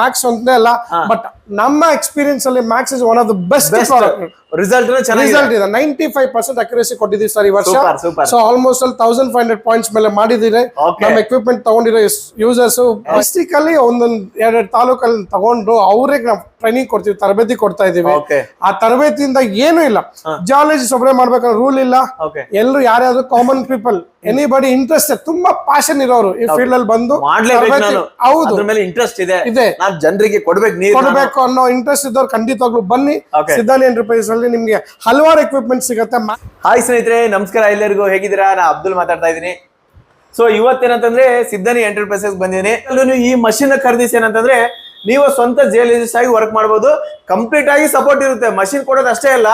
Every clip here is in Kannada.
ಮ್ಯಾಕ್ಸ್ ಅಂತಲೇ ಅಲ್ಲ ಬಟ್ ನಮ್ಮ ಎಕ್ಸ್ಪೀರಿಯನ್ಸ್ ಅಲ್ಲಿ max is one of the best result result ಇದೆ. ನೈಂಟಿ ಫೈವ್ ಪರ್ಸೆಂಟ್ ಅಕ್ಯುರೇಸಿ ಕೊಟ್ಟಿದ್ದೀವಿ ಸರ್ ಈ ವರ್ಷ. ಸೊ ಆಲ್ಮೋಸ್ಟ್ ಅಲ್ಲಿ ತೌಸಂಡ್ ಫೈವ್ ಹಂಡ್ರೆಡ್ ಪಾಯಿಂಟ್ಸ್ ಮೇಲೆ ಮಾಡಿದ್ದೀರಿ. ನಮ್ಮ ಎಕ್ವಿಪ್ಮೆಂಟ್ ತಗೊಂಡಿರೋ ಯೂಸರ್ಸ್ ಡಿಸ್ಟಿಕ್ ಅಲ್ಲಿ ಒಂದೊಂದು ಎರಡೆರಡು ತಾಲೂಕಲ್ಲಿ ತಗೊಂಡು ಅವ್ರಿಗೆ ನಾವು ಟ್ರೈನಿಂಗ್ ಕೊಡ್ತೀವಿ ತರಬೇತಿ ಕೊಡ್ತಾ ಇದೀವಿ ಆ ತರಬೇತಿಯಿಂದ ಏನೂ ಇಲ್ಲ. ಜಿಯಾಲಜಿ ಒಬ್ಬರೇ ಮಾಡ್ಬೇಕಾದ್ರೆ ರೂಲ್ ಇಲ್ಲ. ಎಲ್ಲರೂ ಯಾರ್ಯಾದ್ರು ಕಾಮನ್ ಪೀಪಲ್ ಎನಿಬಡಿ ಇಂಟ್ರೆಸ್ಟ್ ತುಂಬಾ ಪ್ಯಾಷನ್ ಇರೋರು ಈ ಫೀಲ್ಡ್ ಅಲ್ಲಿ ಬಂದು ಹೌದು. ಇಂಟ್ರೆಸ್ಟ್ ಇದೆ. ಇದೆ. ನಾನ್ ಜನರಿಗೆ ಕೊಡ್ಬೇಕು ನೀರು ಕೊಡ್ಬೇಕು ಅನ್ನೋ ಇಂಟ್ರೆಸ್ಟ್ ಇದ್ದವ್ರು ಖಂಡಿತವಾಗ್ಲು ಬನ್ನಿ. ಸಿದ್ಧಾನಿ ಎಂಟರ್ಪ್ರೈಸ್ ಅಲ್ಲಿ ನಿಮ್ಗೆ ಹಲವಾರು ಎಕ್ವಿಪ್ಮೆಂಟ್ ಸಿಗುತ್ತೆ. ಹಾಯ್ ಸ್ನೇಹಿತರೆ ನಮಸ್ಕಾರ ಎಲ್ಲರಿಗೂ ಹೇಗಿದ್ದೀರಾ? ನಾ ಅಬ್ದುಲ್ ಮಾತಾಡ್ತಾ ಇದ್ದೀನಿ. ಸೊ ಇವತ್ತೇನಂತಂದ್ರೆ ಸಿದ್ದಾನಿ ಎಂಟರ್ಪ್ರೈಸಸ್ ಬಂದಿದ್ದೀನಿ. ಅಲ್ಲೂ ನೀವು ಈ ಮಷಿನ್ ಖರೀದಿಸಿ ಏನಂತಂದ್ರೆ ನೀವು ಸ್ವಂತ ಜಿಯಾಲಜಿಸ್ಟ್ ಆಗಿ ವರ್ಕ್ ಮಾಡಬಹುದು ಕಂಪ್ಲೀಟ್ ಆಗಿ ಸಪೋರ್ಟ್ ಇರುತ್ತೆ. ಮಷಿನ್ ಕೊಡೋದು ಅಷ್ಟೇ ಅಲ್ಲ.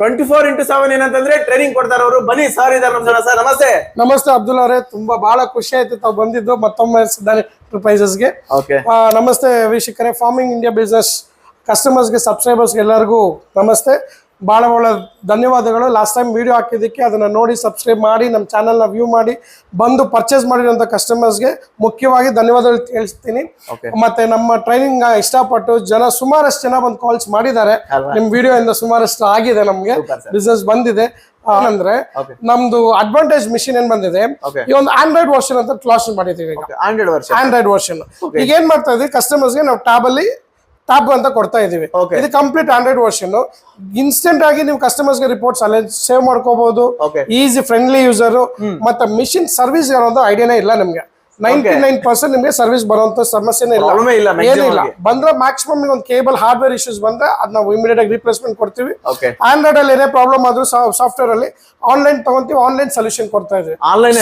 ಟ್ವೆಂಟಿ ಫೋರ್ ಇಂಟು ಸೆವೆನ್ ಏನಂತಂದ್ರೆ ಟ್ರೈನಿಂಗ್ ಕೊಡ್ತಾರ ಅವರು. ಬನ್ನಿ ಸರ್ ಇದಾರೆ ನಮ್ಮ ಜನ. ಸರ್ ನಮಸ್ತೆ. ನಮಸ್ತೆ ಅಬ್ದುಲ್ ಅವರೇ. ತುಂಬಾ ಬಹಳ ಖುಷಿ ಆಯ್ತು ತಾವು ಬಂದಿದ್ದು. ಮತ್ತೊಮ್ಮೆ ಸಿದ್ಧಾನಿ ಎಂಟರ್ಪ್ರೈಸಸ್ಗೆ ನಮಸ್ತೆ ವೀಕ್ಷಕರೇ. ಫಾರ್ಮಿಂಗ್ ಇಂಡಿಯಾ ಬಿಸ್ನೆಸ್ ಕಸ್ಟಮರ್ಸ್ಗೆ ಸಬ್ಸ್ಕ್ರೈಬರ್ಸ್ಗೆ ಎಲ್ಲರಿಗೂ ನಮಸ್ತೆ. ಭಾಳ ಭಾಳ ಧನ್ಯವಾದಗಳು. ಲಾಸ್ಟ್ ಟೈಮ್ ವಿಡಿಯೋ ಹಾಕಿದ್ದಕ್ಕೆ ಅದನ್ನು ನೋಡಿ ಸಬ್ಸ್ಕ್ರೈಬ್ ಮಾಡಿ ನಮ್ಮ ಚಾನಲ್ನ ವ್ಯೂ ಮಾಡಿ ಬಂದು ಪರ್ಚೇಸ್ ಮಾಡಿರೋಂಥ ಕಸ್ಟಮರ್ಸ್ಗೆ ಮುಖ್ಯವಾಗಿ ಧನ್ಯವಾದಗಳು ತಿಳಿಸ್ತೀನಿ. ಮತ್ತೆ ನಮ್ಮ ಟ್ರೈನಿಂಗ್ ಇಷ್ಟಪಟ್ಟು ಜನ ಸುಮಾರಷ್ಟು ಜನ ಬಂದು ಕಾಲ್ಸ್ ಮಾಡಿದ್ದಾರೆ. ನಿಮ್ಮ ವಿಡಿಯೋ ಇಂದ ಸುಮಾರಷ್ಟು ಆಗಿದೆ ನಮಗೆ. ಬಿಸ್ನೆಸ್ ಬಂದಿದೆ. ಅಂದ್ರೆ ನಮ್ದು ಅಡ್ವಾಂಟೇಜ್ ಮಿಷಿನ್ ಏನ್ ಬಂದಿದೆ? ಈ ಒಂದು ಆಂಡ್ರಾಯ್ಡ್ ವರ್ಷನ್ ಅಂತ ಲಾಂಚ್ ಮಾಡಿದ್ದೀವಿ ಆಂಡ್ರಾಯ್ಡ್ ಹಂಡ್ರೆಡ್ ವರ್ಷ ಆಂಡ್ರಾಯ್ಡ್ ವರ್ಷನ್ ಈಗ ಏನ್ ಮಾಡ್ತಾ ಇದೀವಿ ಕಸ್ಟಮರ್ಸ್ಗೆ ನಾವು ಟ್ಯಾಬ್ ಅಲ್ಲಿ ಟ್ಯಾಬ್ ಅಂತ ಕೊಡ್ತಾ ಇದೀವಿ. ಇದು ಕಂಪ್ಲೀಟ್ ಆಂಡ್ರಾಯ್ಡ್ ವರ್ಷನ್ ಇನ್ಸ್ಟೆಂಟ್ ಆಗಿ ನೀವು ಕಸ್ಟಮರ್ಸ್ಗೆ ರಿಪೋರ್ಟ್ಸ್ ಅಲ್ಲೇ ಸೇವ್ ಮಾಡ್ಕೋಬಹುದು. ಈಸಿ ಫ್ರೆಂಡ್ಲಿ ಯೂಸರ್ ಮತ್ತೆ ಮಿಷಿನ್ ಸರ್ವಿಸ್ ಅನ್ನೋದು ಐಡಿಯಾನೇ ಇಲ್ಲ ನಿಮ್ಗೆ. ನೈಂಟಿ ನೈನ್ ಪರ್ಸೆಂಟ್ ನಿಮ್ಗೆ ಸರ್ವಿಸ್ ಬರುವಂತ ಸಮಸ್ಯೆನೇ ಇಲ್ಲ. ಏನಿಲ್ಲ. ಬಂದ್ರೆ ಮ್ಯಾಕ್ಸಿಮಮ್ ಒಂದು ಕೇಬಲ್ ಹಾರ್ಡ್ವೇರ್ ಇಶ್ಯೂಸ್ ಬಂದ್ರೆ ಅದ್ ನಾವು ಇಮಿಡಿಯೇಟ್ ಆಗಿ ರಿಪ್ಲೇಸ್ಮೆಂಟ್ ಕೊಡ್ತೀವಿ. ಆಂಡ್ರಾಯ್ಡ್ ಅಲ್ಲಿ ಏನೇ ಪ್ರಾಬ್ಲಮ್ ಆದ್ರೂ ಸಾಫ್ಟ್ವೇರ್ ಅಲ್ಲಿ ಆನ್ಲೈನ್ ತಗೊಂತೀವಿ ಆನ್ಲೈನ್ ಸೊಲ್ಯೂಷನ್ ಕೊಡ್ತಾ ಇದ್ವಿ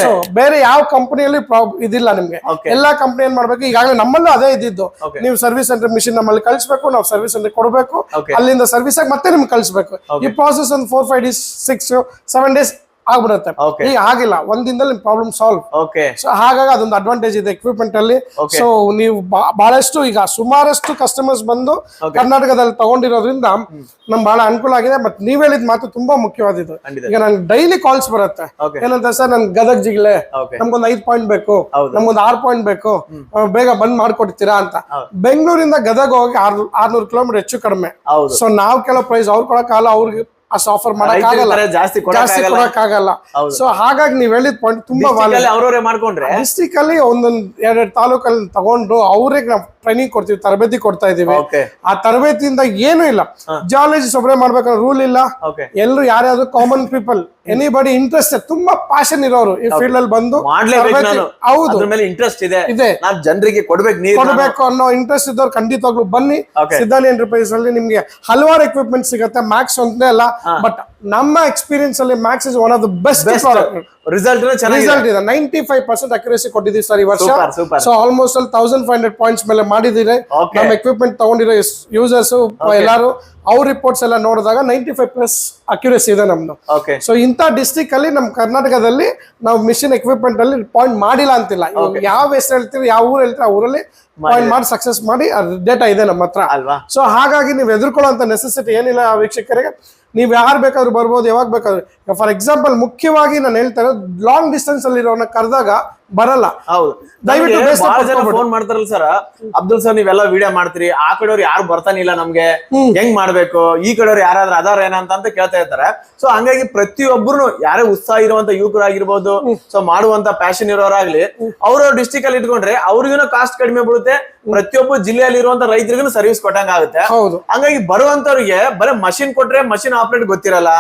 ಸೊ ಬೇರೆ ಯಾವ ಕಂಪನಿಯಲ್ಲಿ ಇದಿಲ್ಲ ನಿಮ್ಗೆ. ಎಲ್ಲಾ ಕಂಪನಿ ಏನ್ ಮಾಡ್ಬೇಕು? ಈಗಾಗಲೇ ನಮ್ಮಲ್ಲೂ ಅದೇ ಇದ್ದಿದ್ದು. ನೀವು ಸರ್ವಿಸ್ ಸೆಂಟರ್ ಮಿಷಿನ್ ನಮ್ಮಲ್ಲಿ ಕಳಿಸಬೇಕು ನಾವು ಸರ್ವಿಸ್ ಸೆಂಟರ್ ಕೊಡಬೇಕು. ಅಲ್ಲಿಂದ ಸರ್ವಿಸ್ ಆಗಿ ಮತ್ತೆ ನಿಮ್ಗೆ ಕಳಿಸಬೇಕು. ಈ ಪ್ರಾಸೆಸ್ ಒಂದು four five days six seven days ಆಗ್ಬಿಡುತ್ತೆ. ಈಗ ಆಗಿಲ್ಲ. ಒಂದ್ ದಿನದಲ್ಲಿ ನಿಮ್ ಪ್ರಾಬ್ಲಮ್ ಸಾಲ್ವ್ ಓಕೆ ಸೊ ಹಾಗಾಗಿ ಅದೊಂದು ಅಡ್ವಾಂಟೇಜ್ ಇದೆ ಎಕ್ವಿಪ್ಮೆಂಟ್ ಅಲ್ಲಿ. ಸೊ ನೀವು ಬಹಳಷ್ಟು ಈಗ ಸುಮಾರಷ್ಟು ಕಸ್ಟಮರ್ಸ್ ಬಂದು ಕರ್ನಾಟಕದಲ್ಲಿ ತಗೊಂಡಿರೋದ್ರಿಂದ ನಮ್ ಬಹಳ ಅನುಕೂಲ ಆಗಿದೆ. ಬಟ್ ನೀವ್ ಹೇಳಿದ ಮಾತು ತುಂಬಾ ಮುಖ್ಯವಾದಿದ್ದು. ಈಗ ನಂಗೆ ಡೈಲಿ ಕಾಲ್ಸ್ ಬರುತ್ತೆ. ಏನಂತ ಸರ್ ನನ್ ಗದಗ್ ಜಿಗ್ಲೆ ನಮ್ಗೊಂದ್ ಐದ್ ಪಾಯಿಂಟ್ ಬೇಕು. ನಮ್ಗೊಂದ್ ಆರ್ ಪಾಯಿಂಟ್ ಬೇಕು. ಬೇಗ ಬಂದ್ ಮಾಡ್ಕೊಡ್ತೀರಾ ಅಂತ. ಬೆಂಗಳೂರಿಂದ ಗದಗ ಹೋಗಿ ಆರ್ ಆರ್ನೂರು ಕಿಲೋಮೀಟರ್ ಹೆಚ್ಚು ಕಡಿಮೆ. ಸೊ ನಾವ್ ಕೆಲವು ಪ್ರೈಸ್ ಅವ್ರು ಕೊಡಕ್ಕಾಗಲ್ಲ ಅವ್ರಿಗೆ ಅಷ್ಟು ಆಫರ್ ಮಾಡಕ್ ಆಗಲ್ಲ. ಜಾಸ್ತಿ ಕೊಡಕ್ಕಾಗಲ್ಲ ಸೊ ಹಾಗಾಗಿ ನೀವ್ ಹೇಳಿದ ಪಾಯಿಂಟ್ ತುಂಬಾ ಮಾಡ್ಕೊಂಡ್ರೆ? ಡಿಸ್ಟಿಕ್ ಅಲ್ಲಿ ಒಂದೊಂದ್ ಎರಡ್ ತಾಲೂಕಲ್ಲಿ ತಗೊಂಡು ಅವ್ರಿಗೆ ನಾವು ಟ್ರೈನಿಂಗ್ ಕೊಡ್ತೀವಿ ತರಬೇತಿ ಕೊಡ್ತಾ ಇದೀವಿ. ಆ ತರಬೇತಿಯಿಂದ ಏನು ಇಲ್ಲ. ಜಿಯಾಲಜಿ ಒಬ್ಬರೇ ಮಾಡ್ಬೇಕಂದ್ರೆ ರೂಲ್ ಇಲ್ಲ. ಎಲ್ಲರೂ ಯಾರ್ಯಾದ್ರು common people anybody interest ತುಂಬಾ ಪ್ಯಾಷನ್ ಇರೋರು ಈ ಫೀಲ್ಡ್ ಅಲ್ಲಿ ಬಂದು ಹೌದು. ಇಂಟ್ರೆಸ್ಟ್ ಇದೆ. ಇದೆ. ಜನರಿಗೆ ಕೊಡ್ಬೇಕು ಕೊಡ್ಬೇಕು ಅನ್ನೋ ಇಂಟ್ರೆಸ್ಟ್ ಇದ್ದವ್ರು ಖಂಡಿತವಾಗ್ಲು ಬನ್ನಿ. ಸಿದ್ದಾಲಿ ಎಂಟರ್ಪ್ರೈಸ್ ಅಲ್ಲಿ ನಿಮ್ಗೆ ಹಲವಾರು ಎಕ್ವಿಪ್ಮೆಂಟ್ ಸಿಗುತ್ತೆ ಮ್ಯಾಕ್ಸ್ ಒಂದೇ ಅಲ್ಲ ಬಟ್ ನಮ್ಮ ಎಕ್ಸ್ಪೀರಿಯನ್ಸ್ ಅಲ್ಲಿ max is one of the best result result ಇದೆ. ನೈಂಟಿ ಫೈವ್ ಪರ್ಸೆಂಟ್ ಅಕ್ಯುರೇಸಿ ಕೊಟ್ಟಿದ್ದೀವಿ ಸರ್ ಈ ವರ್ಷ. ಸೊ ಆಲ್ಮೋಸ್ಟ್ ಅಲ್ಲಿ ತೌಸಂಡ್ ಫೈವ್ ಹಂಡ್ರೆಡ್ ಪಾಯಿಂಟ್ಸ್ ಮೇಲೆ ಮಾಡಿದ್ದೀರಿ. ನಮ್ಮ ಎಕ್ವಿಪ್ಮೆಂಟ್ ತಗೊಂಡಿರೋ ಯೂಸರ್ಸ್ ಎಲ್ಲಾರು ಅವ್ರ ರಿಪೋರ್ಟ್ಸ್ ಎಲ್ಲ ನೋಡಿದಾಗ ನೈಂಟಿ ಫೈವ್ ಪ್ಲಸ್ ಅಕ್ಯುರೇಸಿ ಇದೆ ನಮ್ದು. ಸೊ ಇಂಥ ಡಿಸ್ಟಿಕ್ ಅಲ್ಲಿ ನಮ್ಮ ಕರ್ನಾಟಕದಲ್ಲಿ ನಾವು ಮಿಷಿನ್ ಎಕ್ವಿಪ್ಮೆಂಟ್ ಅಲ್ಲಿ ಪಾಯಿಂಟ್ ಮಾಡಿಲ್ಲ ಅಂತಿಲ್ಲ. ಯಾವ ಹೆಸರು ಹೇಳ್ತೀವಿ ಯಾವ ಊರು ಹೇಳ್ತೀವಿ ಆ ಊರಲ್ಲಿ ಪಾಯಿಂಟ್ ಮಾಡಿ ಸಕ್ಸಸ್ ಮಾಡಿ ಡೇಟಾ ಇದೆ ನಮ್ಮ ಹತ್ರ. ಅಲ್ವಾ? ಸೊ ಹಾಗಾಗಿ ನೀವು ಎದುರ್ಕೊಳ್ಳೋ ನೆಸೆಸಿಟಿ ಏನಿಲ್ಲ ಆ ವೀಕ್ಷಕರಿಗೆ. ನೀವು ಯಾರು ಬೇಕಾದ್ರೂ ಬರ್ಬೋದು, ಯಾವಾಗ ಬೇಕಾದ್ರೂ. ಫಾರ್ ಎಕ್ಸಾಂಪಲ್ ಮುಖ್ಯವಾಗಿ ನಾನು ಹೇಳ್ತಾರೆ ಲಾಂಗ್ ಡಿಸ್ಟೆನ್ಸ್ ಅಲ್ಲಿರೋನ ಕರೆದಾಗ ಬರಲ್ಲ. ಹೌದು. ದಯವಿಟ್ಟು ಫೋನ್ ಮಾಡ್ತಾರಲ್ಲ ಸರ್ ಅಬ್ದುಲ್ ಸರ್ ನೀವೆಲ್ಲ ವಿಡಿಯೋ ಮಾಡ್ತೀರಿ. ಆ ಕಡೆಯವ್ರು ಯಾರು ಬರ್ತಾನಿಲ್ಲ ನಮ್ಗೆ. ಹೆಂಗ್ ಮಾಡ್ಬೇಕು? ಈ ಕಡೆಯವ್ರು ಯಾರಾದ್ರೂ ಅದಾರ ಏನಂತ ಅಂತ ಕೇಳ್ತಾ ಇರ್ತಾರೆ. ಸೊ ಹಂಗಾಗಿ ಪ್ರತಿಯೊಬ್ಬರು ಯಾರೇ ಉತ್ಸಾಹ ಇರುವಂತ ಯುವಕರಾಗಿರ್ಬೋದು ಸೊ ಮಾಡುವಂತ ಪ್ಯಾಷನ್ ಇರೋರಾಗ್ಲಿ ಅವ್ರವ್ರ ಡಿಸ್ಟಿಕ್ ಅಲ್ಲಿ ಇಟ್ಕೊಂಡ್ರೆ ಅವ್ರಿಗೂ ಕಾಸ್ಟ್ ಕಡಿಮೆ ಬೀಳುತ್ತೆ. ಪ್ರತಿಯೊಬ್ಬ ಜಿಲ್ಲೆಯಲ್ಲಿ ಇರುವಂತ ರೈತರಿಗೂ ಸರ್ವಿಸ್ ಕೊಟ್ಟಂಗ ಆಗುತ್ತೆ ಹೌದು. ಹಂಗಾಗಿ ಬರುವಂತವ್ರಿಗೆ ಬರೀ ಮಷಿನ್ ಕೊಟ್ರೆ ಮಷಿನ್ ಆಪರೇಟ್ ಗೊತ್ತಿರಲ್ಲ.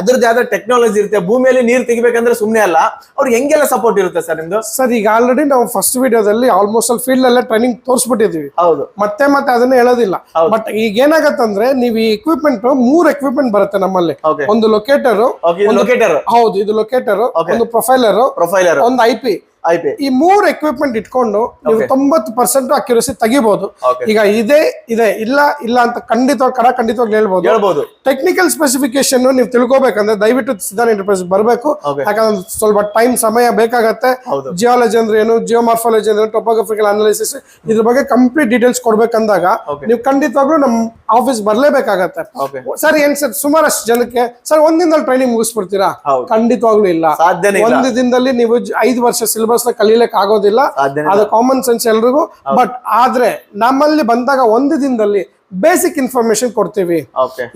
ಅದ್ರದ್ದು ಆದ ಟೆಕ್ನಾಲಜಿ ಇರುತ್ತೆ. ಭೂಮಿಯಲ್ಲಿ ನೀರು ತೆಗಿಬೇಕಂದ್ರೆ ಸುಮ್ನೆ ಅಲ್ಲ. ಅವ್ರಿಗೆ ಹೆಂಗೆಲ್ಲ ಸಪೋರ್ಟ್ ಇರುತ್ತೆ ಸರ್ ನಿಮ್ದು? ಸರ್ ಈಗ ಆಲ್ರೆಡಿ ನಾವು ಫಸ್ಟ್ ವಿಡಿಯೋದಲ್ಲಿ ಆಲ್ಮೋಸ್ಟ್ ಅಲ್ಲಿ ಫೀಲ್ಡ್ ಅಲ್ಲೇ ಟ್ರೈನಿಂಗ್ ತೋರಿಸ್ಬಿಟ್ಟಿದೀವಿ ಹೌದು. ಮತ್ತೆ ಮತ್ತೆ ಅದನ್ನ ಹೇಳೋದಿಲ್ಲ. ಬಟ್ ಈಗ ಏನಾಗತ್ತಂದ್ರೆ ನೀವು ಈ ಎಕ್ವಿಪ್ಮೆಂಟ್ ಮೂರ್ ಎಕ್ವಿಪ್ಮೆಂಟ್ ಬರುತ್ತೆ ನಮ್ಮಲ್ಲಿ. ಒಂದು ಲೊಕೇಟರ್ ಲೊಕೇಟರ್ ಹೌದು ಇದು ಲೊಕೇಟರ್ ಒಂದು ಪ್ರೊಫೈಲರ್ ಪ್ರೊಫೈಲರ್ ಒಂದು ಐ ಪಿ ಐ ಪಿ ಈ ಮೂರ್ ಎಕ್ವಿಪ್ಮೆಂಟ್ ಇಟ್ಕೊಂಡು ನೀವು ತೊಂಬತ್ತು ಪರ್ಸೆಂಟ್ ಅಕ್ಯುರಸಿ ತೆಗಿಬಹುದು ಈಗ ಇದೆ ಇದೆ ಇಲ್ಲ ಇಲ್ಲ ಅಂತ ಖಂಡಿತವಾಗಿ ಕಡ ಖಂಡಿತವಾಗಿ ಹೇಳ್ಬೋದು. ಹೇಳ್ಬೋದು. ಟೆಕ್ನಿಕಲ್ ಸ್ಪೆಸಿಫಿಕೇಶನ್ ನೀವು ತಿಳ್ಕೊಬೇಕಂದ್ರೆ ದಯವಿಟ್ಟು ಸಿದ್ಧಾನ್ ಎಂಟರ್ಪ್ರೈಸ್ ಬರಬೇಕು. ಯಾಕಂದ್ರೆ ಸ್ವಲ್ಪ ಟೈಮ್ ಸಮಯ ಬೇಕಾಗತ್ತೆ. ಜಿಯಾಲಜಿ ಅಂದ್ರೆ ಏನು ಜಿಯೋಮಾರ್ಫಾಲಜಿ ಅಂದ್ರೆ ಟೊಪೋಗ್ರಫಿಕಲ್ ಅನಾಲಿಸಿಸ್ ಇದ್ರ ಬಗ್ಗೆ ಕಂಪ್ಲೀಟ್ ಡೀಟೇಲ್ಸ್ ಕೊಡ್ಬೇಕಂದಾಗ. ನೀವು ಖಂಡಿತವಾಗ್ಲೂ ನಮ್ಮ ಆಫೀಸ್ ಬರ್ಲೇಬೇಕಾಗತ್ತೆ. ಸರ್ ಏನ್ ಸರ್ ಸುಮಾರಷ್ಟು ಜನಕ್ಕೆ ಸರ್ ಒಂದ್ ದಿನದಲ್ಲಿ ಟ್ರೈನಿಂಗ್ ಮುಗಿಸ್ಬಿಡ್ತೀರಾ. ಖಂಡಿತವಾಗ್ಲೂ ಇಲ್ಲ. ಒಂದು ದಿನದಲ್ಲಿ ನೀವು ಐದು ವರ್ಷ ಸಿಲೆಬಸ್ ನ ಕಲೀಲಿಕ್ಕೆ ಆಗೋದಿಲ್ಲ. ಅದು ಕಾಮನ್ ಸೆನ್ಸ್ ಎಲ್ರಿಗೂ. ಬಟ್ ಆದ್ರೆ ನಮ್ಮಲ್ಲಿ ಬಂದಾಗ ಒಂದು ದಿನದಲ್ಲಿ ಬೇಸಿಕ್ ಇನ್ಫಾರ್ಮೇಶನ್ ಕೊಡ್ತೀವಿ.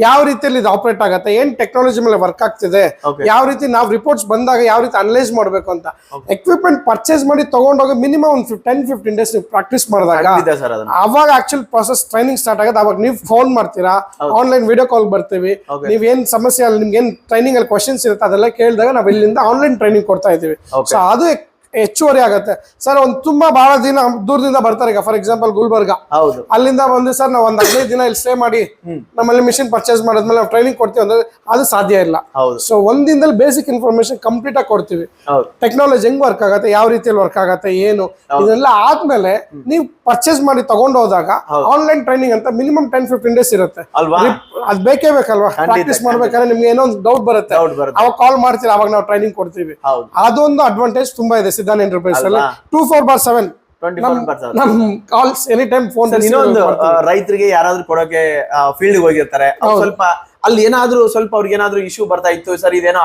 ಯಾವ ರೀತಿಯಲ್ಲಿ ಇದು ಆಪರೇಟ್ ಆಗುತ್ತೆ ಏನ್ ಟೆಕ್ನಾಲಜಿ ಮೇಲೆ ವರ್ಕ್ ಆಗ್ತಿದೆ ಯಾವ ರೀತಿ ನಾವು ರಿಪೋರ್ಟ್ಸ್ ಬಂದಾಗ ಯಾವ ರೀತಿ ಅನಲೈಸ್ ಮಾಡಬೇಕು ಅಂತ. ಎಕ್ವಿಪ್ಮೆಂಟ್ ಪರ್ಚೇಸ್ ಮಾಡಿ ತಗೊಂಡೋಗಿ ಮಿನಿಮಮ್ ಒಂದು ಟೆನ್ ಫಿಫ್ಟೀನ್ ಡೇಸ್ ನೀವು ಪ್ರಾಕ್ಟೀಸ್ ಮಾಡಿದಾಗ ಅವಾಗ ಆಕ್ಚುಲ್ ಪ್ರಾಸೆಸ್ ಟ್ರೈನಿಂಗ್ ಸ್ಟಾರ್ಟ್ ಆಗುತ್ತೆ. ಅವಾಗ ನೀವು ಫೋನ್ ಮಾಡ್ತೀರಾ ಆನ್ಲೈನ್ ವಿಡಿಯೋ ಕಾಲ್ ಬರ್ತೀವಿ. ನೀವೇನ್ ನೀವ್ ಏನ್ ಸಮಸ್ಯೆ ಅಲ್ಲಿ ನಿಮ್ಗೆ ಏನ್ ಟ್ರೈನಿಂಗ್ ಅಲ್ಲಿ ಕ್ವಶನ್ಸ್ ಇರುತ್ತೆ ಅದೆಲ್ಲ ಕೇಳಿದಾಗ ನಾವು ಇಲ್ಲಿಂದ ಆನ್ಲೈನ್ ಟ್ರೈನಿಂಗ್ ಕೊಡ್ತಾ ಇದೀವಿ. ಸೊ ಅದು ಹೆಚ್ಚುವರಿ ಆಗುತ್ತೆ. ಸರ್ ಒಂದು ತುಂಬಾ ಬಹಳ ದಿನ ದೂರದಿಂದ ಬರ್ತಾರೆ ಈಗ. For example Gulbarga. ಹೌದು. ಅಲ್ಲಿಂದ ಬಂದು ಸರ್ ನಾವು ಒಂದು ಹದಿನೈದು ದಿನ ಇಲ್ಲಿ ಸ್ಟೇ ಮಾಡಿ ನಮ್ಮಲ್ಲಿ ಮಿಷಿನ್ ಪರ್ಚೇಸ್ ಮಾಡಿದ್ಮೇಲೆ ನಾವು ಟ್ರೈನಿಂಗ್ ಕೊಡ್ತೀವಿ ಅಂದ್ರೆ ಅದು ಸಾಧ್ಯ ಇಲ್ಲ. ಸೊ ಒಂದ್ ದಿನದಲ್ಲಿ ಬೇಸಿಕ್ ಇನ್ಫಾರ್ಮೇಶನ್ ಕಂಪ್ಲೀಟ್ ಆಗಿ ಕೊಡ್ತೀವಿ. ಟೆಕ್ನಾಲಜಿ ಹೆಂಗ್ ವರ್ಕ್ ಆಗತ್ತೆ ಯಾವ ರೀತಿಯಲ್ಲಿ ವರ್ಕ್ ಆಗತ್ತೆ ಏನು ಇದೆಲ್ಲ ಆದ್ಮೇಲೆ ನೀವು ಪರ್ಚೇಸ್ ಮಾಡಿ ತಗೊಂಡು ಹೋದಾಗ ಆನ್ಲೈನ್ ಟ್ರೈನಿಂಗ್ ಅಂತ ಮಿನಿಮಮ್ ಟೆನ್ ಫಿಫ್ಟೀನ್ ಡೇಸ್ ಇರುತ್ತೆ. ಅಲ್ವಾ? ಅದ್ ಬೇಕೇ ಬೇಕಲ್ವಾ? ಪ್ರಾಕ್ಟೀಸ್ ಮಾಡ್ಬೇಕಾದ್ರೆ ನಿಮ್ಗೆ ಏನೋ ಒಂದು ಡೌಟ್ ಬರುತ್ತೆ. ಅವಾಗ ಕಾಲ್ ಮಾಡ್ತೀರಾ ಅವಾಗ ನಾವು ಟ್ರೈನಿಂಗ್ ಕೊಡ್ತೀವಿ. ಅದೊಂದು ಅಡ್ವಾಂಟೇಜ್ ತುಂಬಾ ಇದೆ ಸಿದ್ಧಾನ್ ಎಂಟರ್ಪ್ರೈಸ್ ಅಲ್ಲಿ? Two four by seven calls any time phone ಇನ್ನೊಂದು ರೈತರಿಗೆ ಯಾರಾದ್ರೂ ಕೊಡೋಕೆ ಫೀಲ್ಡ್ ಹೋಗಿರ್ತಾರೆ. ಸ್ವಲ್ಪ ಅಲ್ಲಿ ಏನಾದ್ರೂ ಸ್ವಲ್ಪ ಅವ್ರಿಗೆ ಏನಾದ್ರೂ ಇಶ್ಯೂ ಬರ್ತಾ ಇತ್ತು ಸರ್ ಇದೇನೋ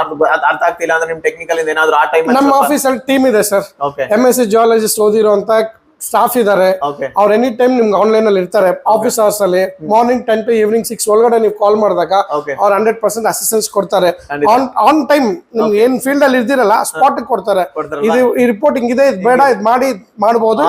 ಅರ್ಥ ಆಗ್ತಿಲ್ಲ ಅಂದ್ರೆ ನಿಮ್ ಟೆಕ್ನಿಕಲ್ ಏನಾದ್ರೂ ಆ ಟೈಮ್ ನಮ್ಮ ಆಫೀಸ್ ಅಲ್ಲಿ ಟೀಮ್ ಇದೆ sir. M S C geologist ಓದಿರುವಂತ staff ಇದಾರೆ. ಅವ್ರ ಎನಿ ಟೈಮ್ ನಿಮ್ಗೆ ಆನ್ಲೈನ್ ಅಲ್ಲಿ ಇರ್ತಾರೆ ಆಫೀಸ್ ಅವರ್ಸ್ ಅಲ್ಲಿ morning ten to evening six ಒಳಗಡೆ ನೀವು ಕಾಲ್ ಮಾಡಿದಾಗ ಅವ್ರ ಹಂಡ್ರೆಡ್ ಪರ್ಸೆಂಟ್ ಅಸಿಸ್ಟೆನ್ಸ್ ಕೊಡ್ತಾರೆ. ಆನ್ ಆನ್ ಟೈಮ್ ನಿಮ್ಗೆ ಏನ್ ಫೀಲ್ಡ್ ಅಲ್ಲಿ ಇರ್ದಿರಲ್ಲ ಸ್ಪಾಟ್ ಕೊಡ್ತಾರೆ? ಇದು ಈ ರಿಪೋರ್ಟಿಂಗ್ ಇದೆ ಇದು ಬೇಡ ಇದು ಮಾಡಿ ಮಾಡಬಹುದು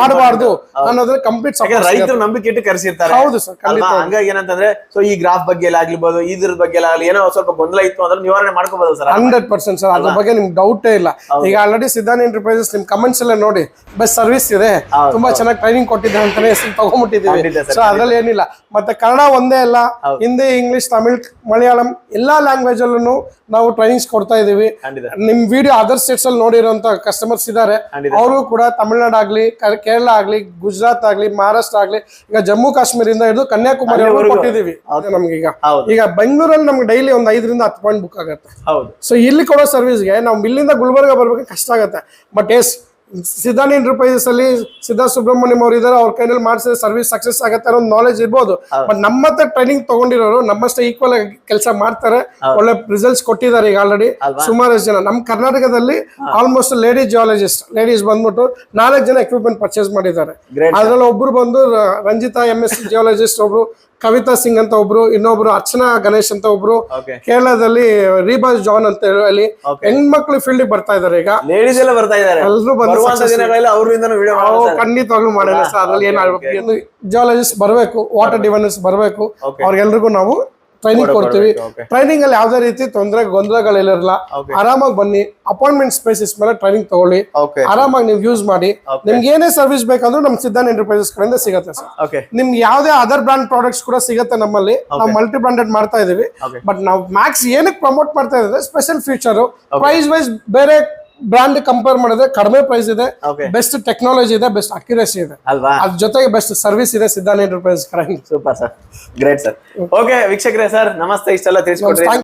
ಮಾಡಬಾರ್ದು. ಅನ್ನೋದ್ರ ಕಂಪ್ಲೀಟ್ ರೈತರ ನಂಬಿಕೆ ಇಟ್ಟು ಕರೆಸಿರ್ತಾರೆ. ಹೌದು ಸರ್ ಹಂಗಾಗಿ ಏನಂತಂದ್ರೆ ಸೊ ಈ ಗ್ರಾಫ್ ಬಗ್ಗೆ ಎಲ್ಲ ಆಗ್ಲಿಬಹುದು ಇದ್ರ ಬಗ್ಗೆ ಎಲ್ಲ ಏನೋ ಸ್ವಲ್ಪ ಗೊಂದಲ ಇತ್ತು ಅಂದ್ರೆ ನಿವಾರಣೆ ಮಾಡ್ಕೋಬಹುದು ಸರ್. ಹಂಡ್ರೆಡ್ ಪರ್ಸೆಂಟ್ ಸರ್ ಅದ್ರ ಬಗ್ಗೆ ನಿಮ್ಗೆ ಡೌಟೇ ಇಲ್ಲ. ಈಗ ಆಲ್ರೆಡಿ ಸಿದ್ಧಾನ್ ಎಂಟರ್ಪ್ರೈಸಸ್ ನಿಮ್ ಕಮೆಂಟ್ಸ್ ಎಲ್ಲ ನೋಡಿ ಬೆಸ್ಟ್ ಸರ್ವಿಸ್ ಇದೆ. ಹೌದು, ತುಂಬಾ ಚೆನ್ನಾಗಿ ಟ್ರೈನಿಂಗ್ ಕೊಟ್ಟಿದ್ದಾರೆ ಅಂತಾನೆ ಹೆಸರು ತಗೊಂಡ್ಬಿಟ್ಟಿದ್ದೀವಿ. ಸೊ ಅದ್ರಲ್ಲಿ ಏನಿಲ್ಲ. ಮತ್ತೆ ಕನ್ನಡ ಒಂದೇ ಅಲ್ಲ ಹಿಂದಿ. ಇಂಗ್ಲಿಷ್ ತಮಿಳ್ ಮಲಯಾಳಂ ಎಲ್ಲಾ ಲ್ಯಾಂಗ್ವೇಜ್ ಅಲ್ಲೂ ನಾವು ಟ್ರೈನಿಂಗ್ಸ್ ಕೊಡ್ತಾ ಇದೀವಿ ನಿಮ್ ವಿಡಿಯೋ ಅದರ್ ಸ್ಟೇಟ್ಸ್ ಅಲ್ಲಿ ನೋಡಿರುವಂತ ಕಸ್ಟಮರ್ಸ್ ಇದ್ದಾರೆ. ಅವರು ಕೂಡ ತಮಿಳ್ನಾಡು ಆಗ್ಲಿ ಕೇರಳ ಆಗ್ಲಿ ಗುಜರಾತ್ ಆಗ್ಲಿ ಮಹಾರಾಷ್ಟ್ರ ಆಗ್ಲಿ ಈಗ ಜಮ್ಮು ಕಾಶ್ಮೀರಿಂದ ಹಿಡಿದು ಕನ್ಯಾಕುಮಾರಿ. ಕೊಟ್ಟಿದೀವಿ ನಮ್ಗೆ ಈಗ. ಈಗ ಬೆಂಗಳೂರಲ್ಲಿ ನಮ್ಗೆ ಡೈಲಿ ಒಂದ್ ಐದರಿಂದ ಹತ್ತು ಪಾಯಿಂಟ್ ಬುಕ್ ಆಗುತ್ತೆ. ಸೊ ಇಲ್ಲಿ ಕೊಡೋ ಸರ್ವಿಸ್ಗೆ ನಾವು ಇಲ್ಲಿಂದ ಗುಲ್ಬರ್ಗ ಬರ್ಬೇಕು ಕಷ್ಟ ಆಗುತ್ತೆ. ಬಟ್ ಎಸ್ ಸಿದ್ಧಾನ್ ಎಂಟರ್ಪ್ರೈಸಸ್ ಅಲ್ಲಿ ಸಿದ್ಧಾ ಸುಬ್ರಹ್ಮಣ್ಯಂ ಅವರು ಇದಾರೆ ಅವ್ರ ಕೈನಲ್ಲಿ ಮಾಡಿಸಿದ್ರೆ ಸರ್ವಿಸ್ ಸಕ್ಸಸ್ ಆಗುತ್ತೆ ಅನ್ನೋ ನಾಲೆಜ್ ಇರ್ಬೋದು. ಬಟ್ ನಮ್ಮ ಹತ್ರ ಟ್ರೈನಿಂಗ್ ತಗೊಂಡಿರೋರು ನಮ್ಮಷ್ಟೇ ಈಕ್ವಲ್ ಆಗಿ ಕೆಲಸ ಮಾಡ್ತಾರೆ ಒಳ್ಳೆ ರಿಸಲ್ಟ್ಸ್ ಕೊಟ್ಟಿದ್ದಾರೆ ಈಗ ಆಲ್ರೆಡಿ ಸುಮಾರಷ್ಟು ಜನ. ನಮ್ಮ ಕರ್ನಾಟಕದಲ್ಲಿ ಆಲ್ಮೋಸ್ಟ್ ಲೇಡಿ ಜಿಯಾಲಜಿಸ್ಟ್ ಲೇಡೀಸ್ ಬಂದ್ಬಿಟ್ಟು ನಾಲ್ಕು ಜನ ಎಕ್ವಿಪ್ಮೆಂಟ್ ಪರ್ಚೇಸ್ ಮಾಡಿದ್ದಾರೆ. ಅದ್ರಲ್ಲಿ ಒಬ್ರು ಬಂದು ರಂಜಿತಾ ಎಂ ಎಸ್ ಜಿಯಾಲಜಿಸ್ಟ್ ಒಬ್ರು ಕವಿತಾ ಸಿಂಗ್ ಅಂತ ಒಬ್ರು ಇನ್ನೊಬ್ರು ಅರ್ಚನಾ ಗಣೇಶ್ ಅಂತ ಒಬ್ರು. ಕೇರಳದಲ್ಲಿ ರೀಬಾಸ್ ಜಾನ್ ಅಂತ ಹೇಳಿ. ಹೆಣ್ಮಕ್ಳು ಫೀಲ್ಡ್ ಬರ್ತಾ ಇದಾರೆ ಈಗ. ಲೇಡೀಸ್ ಎಲ್ಲ ಬರ್ತಾ ಇದಾರೆ. ಎಲ್ಲರೂ ಬಂದು ಖಂಡಿತವಾಗ್ಲೂ ಮಾಡೋಣ ಸರ್ ಅದ್ರಲ್ಲಿ ಏನಾಗಬೇಕು ಜಿಯಾಲಜಿಸ್ಟ್ ಬರಬೇಕು ವಾಟರ್ ಡಿವೈನರ್ಸ್ ಬರಬೇಕು. ಅವ್ರಿಗೆಲ್ರಿಗೂ ನಾವು ಟ್ರೈನಿಂಗ್ ಕೊಡ್ತೀವಿ. ಟ್ರೈನಿಂಗ್ ಅಲ್ಲಿ ಯಾವ್ದೇ ರೀತಿ ತೊಂದರೆ ಗೊಂದಲಗಳಿರಲ್ಲ. ಆರಾಮಾಗಿ ಬನ್ನಿ. ಅಪಾಯಿಂಟ್ಮೆಂಟ್ ಸ್ಪೇಸಿಸ್ ಮೇಲೆ ಟ್ರೈನಿಂಗ್ ತಗೊಳ್ಳಿ. ಆರಾಮಾಗಿ ನೀವು ಯೂಸ್ ಮಾಡಿ. ನಿಮ್ಗೆ ಏನೇ ಸರ್ವಿಸ್ ಬೇಕಂದ್ರೂ ನಮ್ ಸಿದ್ಧಾನ್ ಎಂಟರ್ಪ್ರೈಸಸ್ ಕಡೆಯಿಂದ ಸಿಗುತ್ತೆ ಸರ್. ನಿಮ್ಗೆ ಯಾವ್ದೇ ಅದರ್ ಬ್ರಾಂಡ್ ಪ್ರಾಡಕ್ಟ್ಸ್ ಕೂಡ ಸಿಗುತ್ತೆ ನಮ್ಮಲ್ಲಿ. ನಾವು ಮಲ್ಟಿ ಬ್ರಾಂಡೆಡ್ ಮಾಡ್ತಾ ಇದೀವಿ. ಬಟ್ ನಾವು ಮ್ಯಾಕ್ಸ್ ಏನಕ್ಕೆ ಪ್ರಮೋಟ್ ಮಾಡ್ತಾ ಇದ್ದಾರೆ ಸ್ಪೆಷಲ್ ಫ್ಯೂಚರ್ ಪ್ರೈಸ್ ವೈಸ್ ಬೇರೆ ಬ್ರಾಂಡ್ ಕಂಪೇರ್ ಮಾಡಿದ್ರೆ ಕಡಿಮೆ ಪ್ರೈಸ್ ಇದೆ ಬೆಸ್ಟ್ ಟೆಕ್ನಾಲಜಿ ಇದೆ ಬೆಸ್ಟ್ ಅಕ್ಯುರೇಸಿ ಇದೆ. ಅಲ್ವಾ? ಅದ್ರ ಜೊತೆಗೆ ಬೆಸ್ಟ್ ಸರ್ವಿಸ್ ಇದೆ Siddhan enterprise current super sir great sir okay ವೀಕ್ಷಕರೇ ಸರ್ ನಮಸ್ತೆ ಇಷ್ಟೆಲ್ಲ ತಿಳಿಸ್ಕೊಡ್ರಿ.